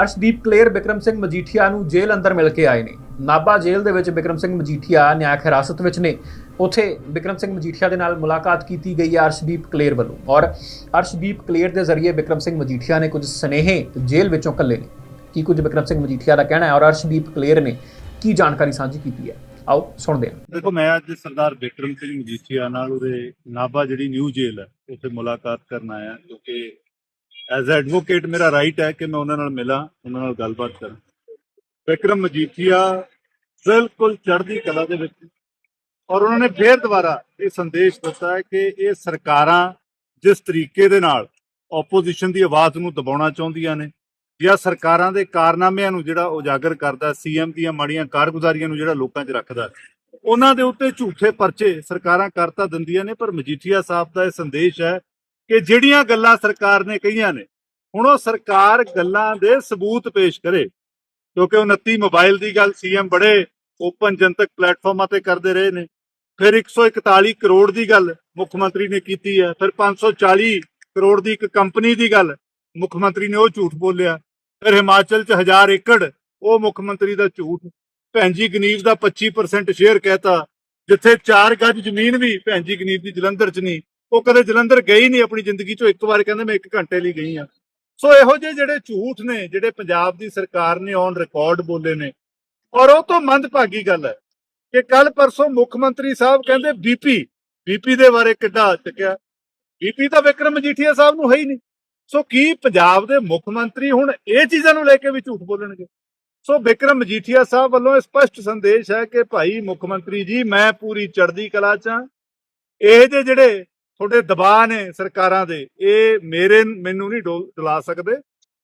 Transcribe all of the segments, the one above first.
ਅਰਸ਼ਦੀਪ ਕਲੇਰ ਬਿਕਰਮ ਸਿੰਘ ਮਜੀਠੀਆ ਨੂੰ ਜੇਲ੍ਹ ਅੰਦਰ ਮਿਲ ਕੇ ਆਏ ਨੇ। ਨਾਭਾ ਜੇਲ੍ਹ ਦੇ ਵਿੱਚ ਬਿਕਰਮ ਸਿੰਘ ਮਜੀਠੀਆ ਨਿਆਇਕ ਹਿਰਾਸਤ ਵਿੱਚ ਨੇ। ਉੱਥੇ ਬਿਕਰਮ ਸਿੰਘ ਮਜੀਠੀਆ ਦੇ ਨਾਲ ਮੁਲਾਕਾਤ ਕੀਤੀ ਗਈ ਹੈ ਅਰਸ਼ਦੀਪ ਕਲੇਰ ਵੱਲੋਂ ਔਰ ਅਰਸ਼ਦੀਪ ਕਲੇਰ ਦੇ ਜ਼ਰੀਏ ਬਿਕਰਮ ਸਿੰਘ ਮਜੀਠੀਆ ਨੇ ਕੁਝ ਸਨੇਹੇ ਜੇਲ੍ਹ ਵਿੱਚੋਂ ਕੱਲੇ ਨੇ। ਕੀ ਕੁਝ ਬਿਕਰਮ ਸਿੰਘ ਮਜੀਠੀਆ ਦਾ ਕਹਿਣਾ ਹੈ ਔਰ ਅਰਸ਼ਦੀਪ ਕਲੇਰ ਨੇ ਕੀ ਜਾਣਕਾਰੀ ਸਾਂਝੀ ਕੀਤੀ ਹੈ? ਆਓ ਸੁਣਦੇ ਹਾਂ। ਦੇਖੋ, ਮੈਂ ਅੱਜ ਸਰਦਾਰ ਬਿਕਰਮ ਸਿੰਘ ਮਜੀਠੀਆ ਨਾਲ ਉਹਦੇ ਨਾਭਾ ਜਿਹੜੀ ਨਿਊ ਜੇਲ੍ਹ ਹੈ, ਉੱਥੇ ਮੁਲਾਕਾਤ ਕਰਨ ਆਇਆ ਕਿਉਂਕਿ ਐਜ਼ ਐਡਵੋਕੇਟ ਮੇਰਾ ਰਾਈਟ ਹੈ ਕਿ ਮੈਂ ਉਹਨਾਂ ਨਾਲ ਮਿਲਾਂ, ਉਹਨਾਂ ਨਾਲ ਗੱਲਬਾਤ ਕਰਾਂ। ਬਿਕਰਮ ਮਜੀਠੀਆ ਬਿਲਕੁਲ ਚੜ੍ਹਦੀ ਕਲਾ ਦੇ ਵਿੱਚ ਔਰ ਉਹਨਾਂ ਨੇ ਫੇਰ ਦੁਬਾਰਾ ਇਹ ਸੰਦੇਸ਼ ਦਿੱਤਾ ਹੈ ਕਿ ਇਹ ਸਰਕਾਰਾਂ ਜਿਸ ਤਰੀਕੇ ਦੇ ਨਾਲ ਆਪੋਜੀਸ਼ਨ ਦੀ ਆਵਾਜ਼ ਨੂੰ ਦਬਾਉਣਾ ਚਾਹੁੰਦੀਆਂ ਨੇ ਜਾਂ ਸਰਕਾਰਾਂ ਦੇ ਕਾਰਨਾਮਿਆਂ ਨੂੰ ਜਿਹੜਾ ਉਜਾਗਰ ਕਰਦਾ ਸੀਐਮ ਦੀਆਂ ਮਾੜੀਆਂ ਕਾਰਗੁਜ਼ਾਰੀਆਂ ਨੂੰ ਜਿਹੜਾ ਲੋਕਾਂ 'ਚ ਰੱਖਦਾ, ਉਹਨਾਂ ਦੇ ਉੱਤੇ ਝੂਠੇ ਪਰਚੇ ਸਰਕਾਰਾਂ ਕਰਤਾ ਦਿੰਦੀਆਂ ਨੇ। ਪਰ ਮਜੀਠੀਆ ਸਾਹਿਬ ਦਾ ਇਹ ਸੰਦੇਸ਼ ਹੈ ਕਿ ਜਿਹੜੀਆਂ ਗੱਲਾਂ ਸਰਕਾਰ ਨੇ ਕਹੀਆਂ ਨੇ, ਹੁਣ ਉਹ ਸਰਕਾਰ ਗੱਲਾਂ ਦੇ ਸਬੂਤ ਪੇਸ਼ ਕਰੇ। ਕਿਉਂਕਿ 29 ਮੋਬਾਈਲ ਦੀ ਗੱਲ ਸੀਐਮ ਬੜੇ ਓਪਨ ਜਨਤਕ ਪਲੇਟਫਾਰਮਾਂ ਤੇ ਕਰਦੇ ਰਹੇ ਨੇ। ਫਿਰ 141 ਕਰੋੜ ਦੀ ਗੱਲ ਮੁੱਖ ਮੰਤਰੀ ਨੇ ਕੀਤੀ ਹੈ, ਫਿਰ 540 ਕਰੋੜ ਦੀ ਇੱਕ ਕੰਪਨੀ ਦੀ ਗੱਲ ਮੁੱਖ ਮੰਤਰੀ ਨੇ ਉਹ ਝੂਠ ਬੋਲਿਆ। ਫਿਰ ਹਿਮਾਚਲ 'ਚ 1000 ਏਕੜ ਉਹ ਮੁੱਖ ਮੰਤਰੀ ਦਾ ਝੂਠ ਭੈਣਜੀ ਗਨੀਵ ਦਾ 25% ਸ਼ੇਅਰ ਕਹਿਤਾ, ਜਿੱਥੇ 4 ਗੱਜ ਜ਼ਮੀਨ ਵੀ ਭੈਣਜੀ ਗਨੀਵ ਦੀ ਜਲੰਧਰ 'ਚ ਨਹੀਂ ਉਹ ਕਦੇ ਜਲੰਧਰ ਗਈ ਨਹੀਂ ਆਪਣੀ ਜ਼ਿੰਦਗੀ 'ਚੋਂ, ਇੱਕ ਵਾਰ ਕਹਿੰਦੇ ਮੈਂ 1 ਘੰਟੇ ਲਈ ਗਈ ਆ ਸੋ ਇਹੋ ਜਿਹੇ ਜਿਹੜੇ ਝੂਠ ਨੇ, ਜਿਹੜੇ ਪੰਜਾਬ ਦੀ ਸਰਕਾਰ ਨੇ ਔਨ ਰਿਕਾਰਡ ਬੋਲੇ ਨੇ, ਔਰ ਉਹ ਤੋਂ ਮੰਦਭਾਗੀ ਗੱਲ ਹੈ ਕਿ ਕੱਲ ਪਰਸੋਂ ਮੁੱਖ ਮੰਤਰੀ ਸਾਹਿਬ ਕਹਿੰਦੇ ਬੀਪੀ ਬੀਪੀ ਦੇ ਬਾਰੇ ਕਿੱਡਾ ਚੱਕਿਆ ਬੀਪੀ ਤਾਂ ਵਿਕਰਮ ਮਜੀਠੀਆ ਸਾਹਿਬ ਨੂੰ ਹੈ ਹੀ ਨਹੀਂ। ਸੋ ਕੀ ਪੰਜਾਬ ਦੇ ਮੁੱਖ ਮੰਤਰੀ ਹੁਣ ਇਹ ਚੀਜ਼ਾਂ ਨੂੰ ਲੈ ਕੇ ਵੀ ਝੂਠ ਬੋਲਣਗੇ? ਸੋ ਵਿਕਰਮ ਮਜੀਠੀਆ ਸਾਹਿਬ ਵੱਲੋਂ ਇਹ ਸਪਸ਼ਟ ਸੰਦੇਸ਼ ਹੈ ਕਿ ਭਾਈ ਮੁੱਖ ਮੰਤਰੀ ਜੀ, ਮੈਂ ਪੂਰੀ ਚੜ੍ਹਦੀ ਕਲਾ ਚ ਹਾਂ। ਇਹ ਜਿਹੇ ਜਿਹੜੇ ਤੁਹਾਡੇ ਦਬਾਅ ਨੇ ਸਰਕਾਰਾਂ ਦੇ, ਇਹ ਮੇਰੇ, ਮੈਨੂੰ ਨਹੀਂ ਡੋ- ਡੁਲਾ ਸਕਦੇ।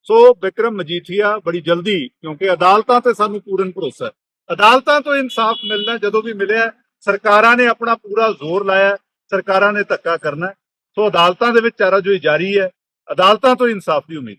ਸੋ ਵਿਕਰਮ ਮਜੀਠੀਆ ਬੜੀ ਜਲਦੀ, ਕਿਉਂਕਿ ਅਦਾਲਤਾਂ ਤੇ ਸਾਨੂੰ ਪੂਰਨ ਭਰੋਸਾ ਹੈ। ਅਦਾਲਤਾਂ ਤੋਂ ਇਨਸਾਫ ਮਿਲਣਾ ਜਦੋਂ ਵੀ ਮਿਲਿਆ ਸਰਕਾਰਾਂ ਨੇ ਆਪਣਾ ਪੂਰਾ ਜ਼ੋਰ ਲਾਇਆ ਸਰਕਾਰਾਂ ਨੇ ਧੱਕਾ ਕਰਨਾ ਸੋ ਅਦਾਲਤਾਂ ਦੇ ਵਿੱਚ ਚਾਰਾਜੋਈ ਜਾਰੀ ਹੈ, ਅਦਾਲਤਾਂ ਤੋਂ ਇਨਸਾਫ ਦੀ ਉਮੀਦ।